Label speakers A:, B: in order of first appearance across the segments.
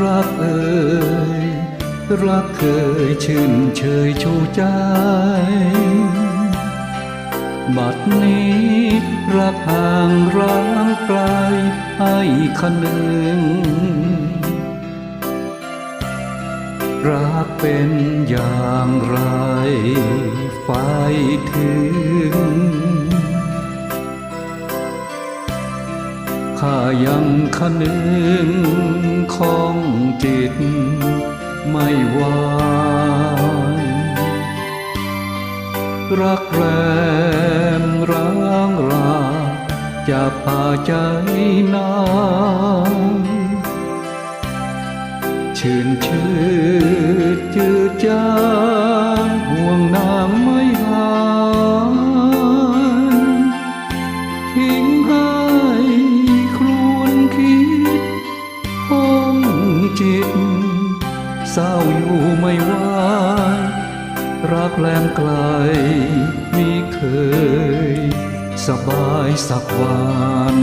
A: รักเอ่ยรักเคยชื่นเชยชูใจ บัดนี้รักห่างร้างไกลให้คะนึงรักเป็นอย่างไรไฟถึง ข้ายังคะนึงของจิตไม่ไหวรักแรมร้างราจะพาใจนางชื่นชืด แกแลมไกลมีเคย สบายสักวัน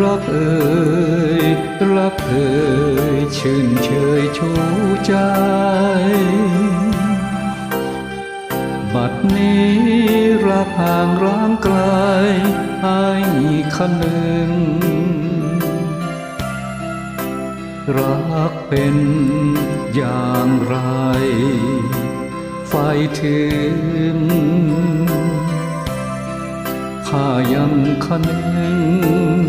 B: รักเอ่ย
A: รักเอ่ยชื่นเชยชูใจ บัดนี้รักห่างร้างไกลให้คะนึงรักเป็นอย่างไรไฟถึงข้ายังคะนึง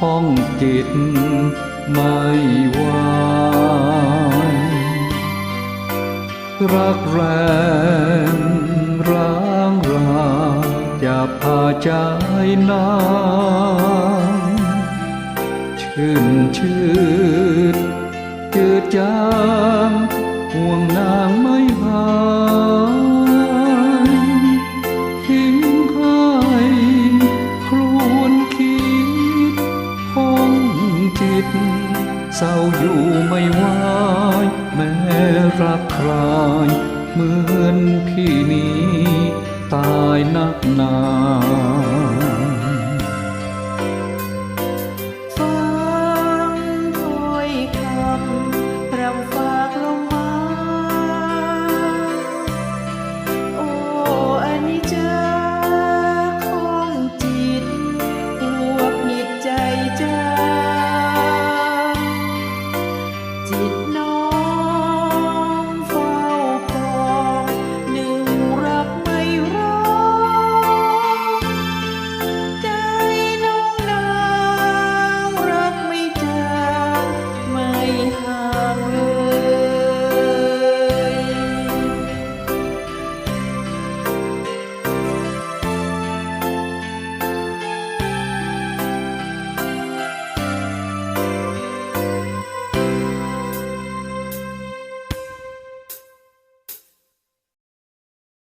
A: ห้องจิตไม่วายรักแรงร้างราจะพาใจนางชื่นชื่น เศร้าอยู่ไม่ไหวแม้รักใครเหมือนพี่นี้ ตายนักหนา